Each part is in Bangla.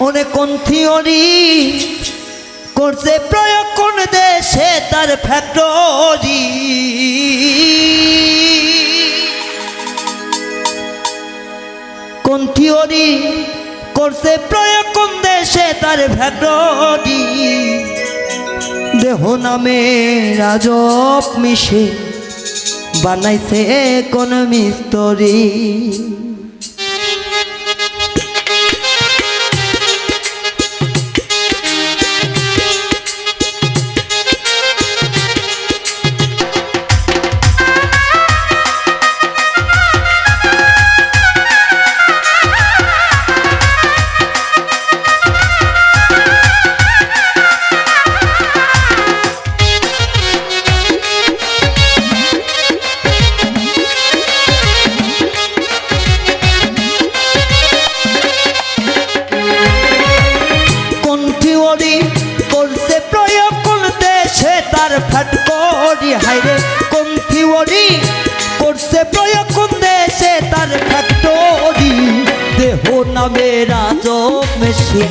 ওরে কোন থিওরি করছে প্রয়োগ কোন দেশে তার ফ্যাক্টরি কোন থিওরি করছে প্রয়োগ কোন দেশে তার ফ্যাক্টরি দেহ নামে রাজব মিশে, বানাইছে কোন মিস্তরি। দেশে ফাট করি হাইরে কোন থিওরি করছে প্রয়োগ কোন দেশে, তার ফ্যাক্টরি দেহ নামে রাজব মেশিন,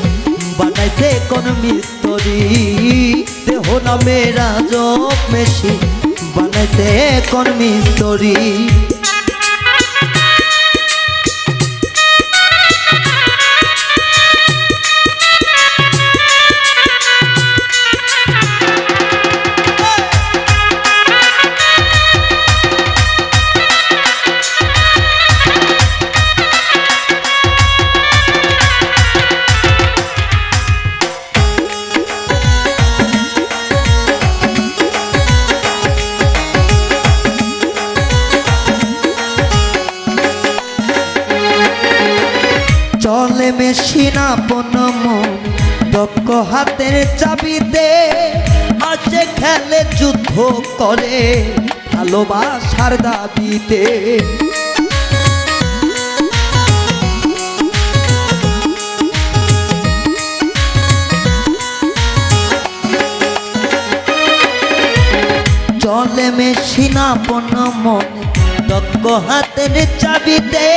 বানাইছে কোন মিস্তরি। দেহ নামে রাজক মেশিন, বানাইছে কোন মিস্তরি। আপন মন, দক্ষ হাতের চাবিতে আছে খেলে যুদ্ধ করে, ভালোবাসার দাবিতে। চলে মেশিন আপন মনে, দক্ষ হাতের চাবিতে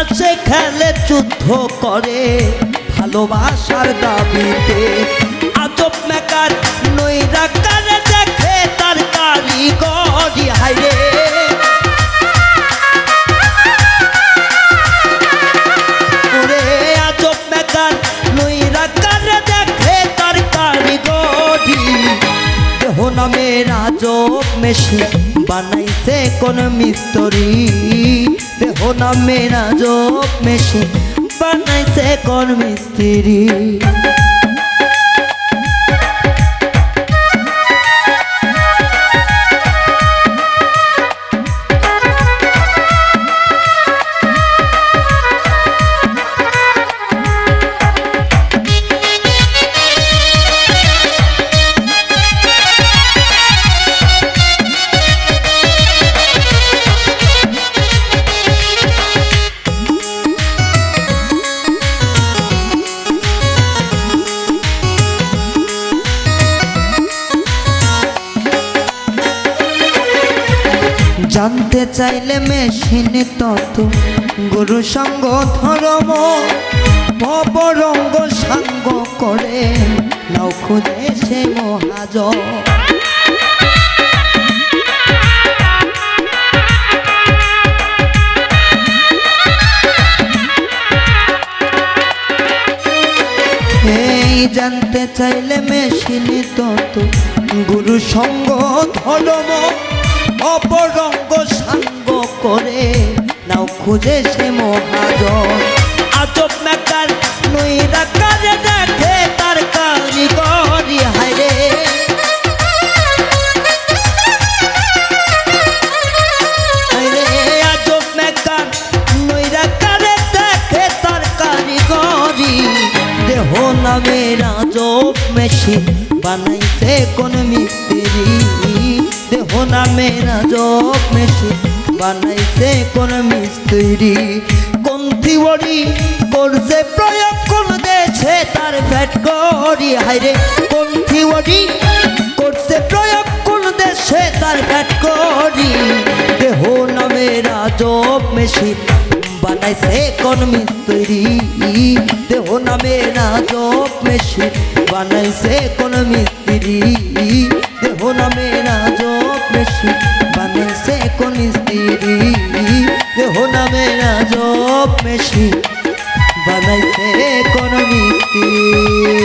আছে খেলে যুদ্ধ করে ভালোবাসার দাবিতে। আজব মেকার নইরা কারে দেখে তার কারিগরি। হাইরে মেশিন। বানাইছে কোন মিস্তরি। দেহ নামে জব মেশিন বানাইছে কোন মিস্ত্রি। জানতে চাইলে মেশিন তত গুরু সঙ্গ ধর্ম ভবরঙ্গ সাঙ্গ করে। নাও খুঁজে মহাজ। জানতে চাইলে মেশিন তত গুরু সঙ্গ ধর্ম অপরঙ্গ সাঙ্গ করে। নাও খুঁজে সে মহাজন। আজব মেকার নইরা কাজে দেখে তার কারিগরি। হায়রে নামে রাজব মেশিন বানাইছে কোন মিস্ত্রি। দেহ নামে জব মেশিন বানাইছে কোন মিস্ত্রি। কোন থিওরি করছে, প্রয়োগ কোন দেশে তার ফ্যাট করি হাইরে কোন থিওরি করছে, প্রয়োগ কোন দেশে তার ফ্যাট করি দেহ নামে রাজব মেশিন বানাইছে কোন মিস্ত্রি দেহ নামে না চোখ মেশি বানাইছে কোন মিস্ত্রি? দেহ নামে না চোখ মেশি বানাইছে কোন মিস্ত্রি? দেহ নামে না চোখ মেশি বানাইছে কোন মিস্ত্রি?